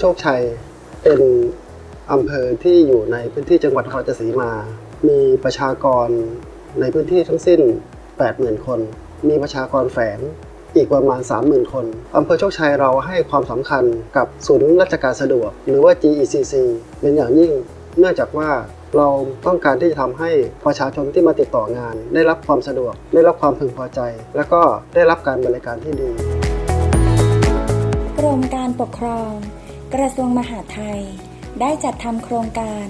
โชคชัยเป็นอำเภอที่อยู่ในพื้นที่จังหวัดนครราชสีมา มีประชากรในพื้นที่ทั้งสิ้น 80,000 คน มีประชากรแฝงอีกประมาณ 30,000 คนอำเภอโชคชัยเราให้ความสำคัญกับศูนย์ราชการสะดวก หรือว่า GECC เป็นอย่างยิ่ง เนื่องจากว่าเราต้องการที่จะทำให้ประชาชนที่มาติดต่องาน ได้รับความสะดวก ได้รับความพึงพอใจ และก็ได้รับการบริการที่ดี กรมการปกครอง กระทรวงมหาดไทย ได้จัดทำโครงการ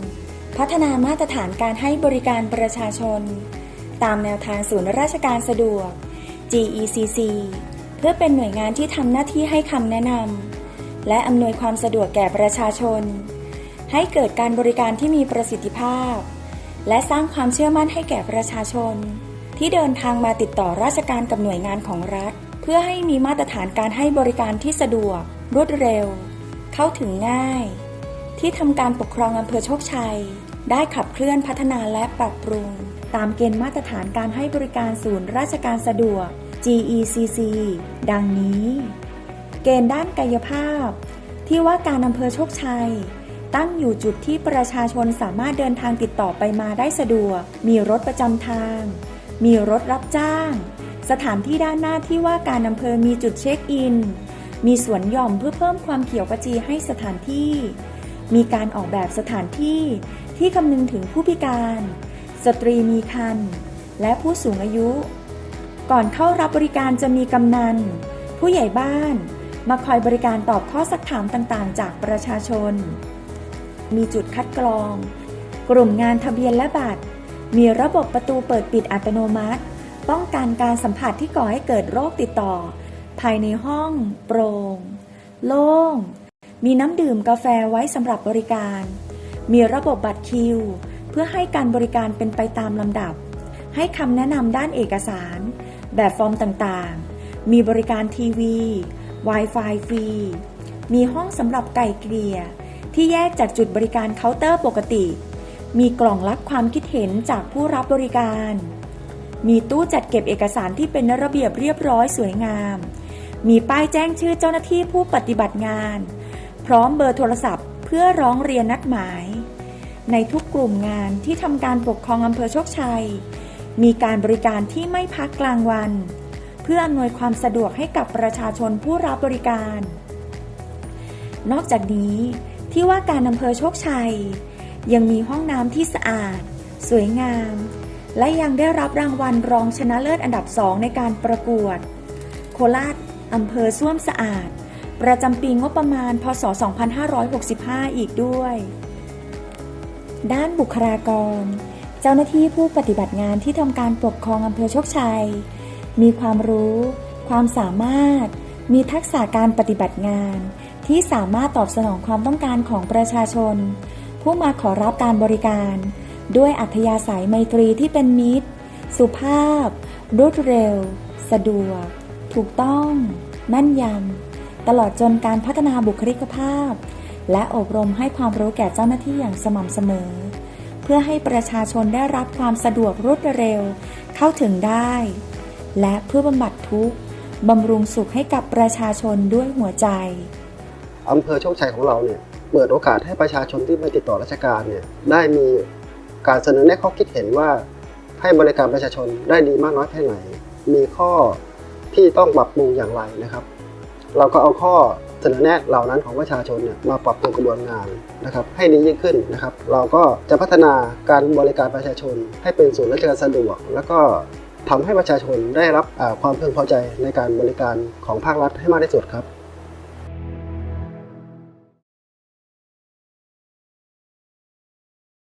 พัฒนามาตรฐานการให้บริการประชาชน ตามแนวทางศูนย์ราชการสะดวก GECC เพื่อเป็นหน่วยงานที่ทำหน้าที่ให้คำแนะนำและอำนวยความสะดวกแก่ประชาชน ให้เกิดการบริการที่มีประสิทธิภาพ และสร้างความเชื่อมั่นให้แก่ประชาชน ที่เดินทางมาติดต่อราชการกับหน่วยงานของรัฐ เพื่อให้มีมาตรฐานการให้บริการที่สะดวก รวดเร็ว เข้าถึงง่าย ที่ทำการปกครองอำเภอโชคชัย ได้ขับเคลื่อนพัฒนาและปรับปรุง ตามเกณฑ์มาตรฐานการให้บริการศูนย์ราชการสะดวก GECC ดังนี้ เกณฑ์ด้านกายภาพ ที่ว่าการอำเภอโชคชัย ตั้งอยู่จุดที่ประชาชนสามารถเดินทางติดต่อไปมาได้สะดวก มีรถประจำทาง มีรถรับจ้าง สถานที่ด้านหน้าที่ว่าการอำเภอมีจุดเช็คอิน มีสวนหย่อมเพื่อเพิ่มความเขียวขจีให้สถานที่ มีการออกแบบสถานที่ที่คำนึงถึงผู้พิการ สตรีมีครรภ์และผู้สูงอายุ ก่อนเข้ารับบริการจะมีกำนัน ผู้ใหญ่บ้าน มาคอยบริการตอบข้อสักถามต่างๆ จากประชาชน มีจุดคัดกรอง กลุ่มงานทะเบียนและบัตร มีระบบประตูเปิดปิดอัตโนมัติ ป้องกันการสัมผัสที่ก่อให้เกิดโรคติดต่อ ภายในห้องโปร่งโล่ง มีน้ำดื่มกาแฟไว้สำหรับบริการ มีระบบบัตรคิว เพื่อให้การบริการเป็นไปตามลำดับ ให้คำแนะนำด้านเอกสาร แบบฟอร์มต่างๆ มีบริการทีวี Wi-Fi ฟรี มีห้องสำหรับไก่เกลี่ยที่แยกจากจุดบริการเคาน์เตอร์ปกติ มีกล่องรับความคิดเห็นจากผู้รับบริการ มีตู้จัดเก็บเอกสารที่เป็นระเบียบเรียบร้อยสวยงาม มีป้ายแจ้งชื่อเจ้าหน้าที่ผู้ปฏิบัติงาน พร้อมเบอร์โทรศัพท์ เพื่อร้องเรียนนัดหมาย ในทุกกลุ่มงานที่ทำการปกครองอำเภอโชคชัย มีการบริการที่ไม่พักกลางวัน เพื่ออำนวยความสะดวกให้กับประชาชนผู้รับบริการ นอกจากนี้ที่ว่าการอำเภอโชคชัย ยังมีห้องน้ำที่สะอาด สวยงาม และยังได้รับรางวัลรองชนะเลิศอันดับสองในการประกวด โคราช อำเภอส้วมสะอาด ประจำปีงบประมาณ พศ 2565 อีกด้วย ด้านบุคลากร เจ้าหน้าที่ผู้ปฏิบัติงานที่ทำการปกครองอำเภอโชคชัย มีความรู้ ความสามารถ มีทักษะการปฏิบัติงาน ที่สามารถตอบสนองความต้องการของประชาชน ผู้มาขอรับการบริการ ด้วยอัธยาศัยไมตรีที่เป็นมิตร สุภาพ รวดเร็ว สะดวก ถูกต้อง แม่นยำ ตลอดจนการพัฒนาบุคลิกภาพ และอบรมให้ความรู้แก่เจ้าหน้าที่อย่างสม่ำเสมอ เพื่อให้ประชาชนได้รับความสะดวกรวดเร็ว เข้าถึงได้ และเพื่อบำบัดทุกข์บำรุงสุขให้กับประชาชนด้วยหัวใจอำเภอโชคชัยของเราเนี่ยเปิดโอกาสให้ประชาชนที่ไมาติดต่อราชการเนี่ยได้มีการเสนอแนะข้อคิดเห็นว่าให้บริการประชาชนได้ดีมากน้อยแค่ไหน มีข้อ ที่ต้องปรับปรุงอย่างไรนะครับ เราก็เอาข้อเสนอแนะเหล่านั้นของประชาชนเนี่ยมาปรับปรุงกระบวนงานนะครับให้ดียิ่งขึ้นนะครับ เราก็จะพัฒนาการบริการประชาชน ให้เป็นศูนย์ราชการสะดวก แล้วก็ทำให้ประชาชนได้รับความพึงพอใจในการบริการของภาครัฐให้มากที่สุดครับ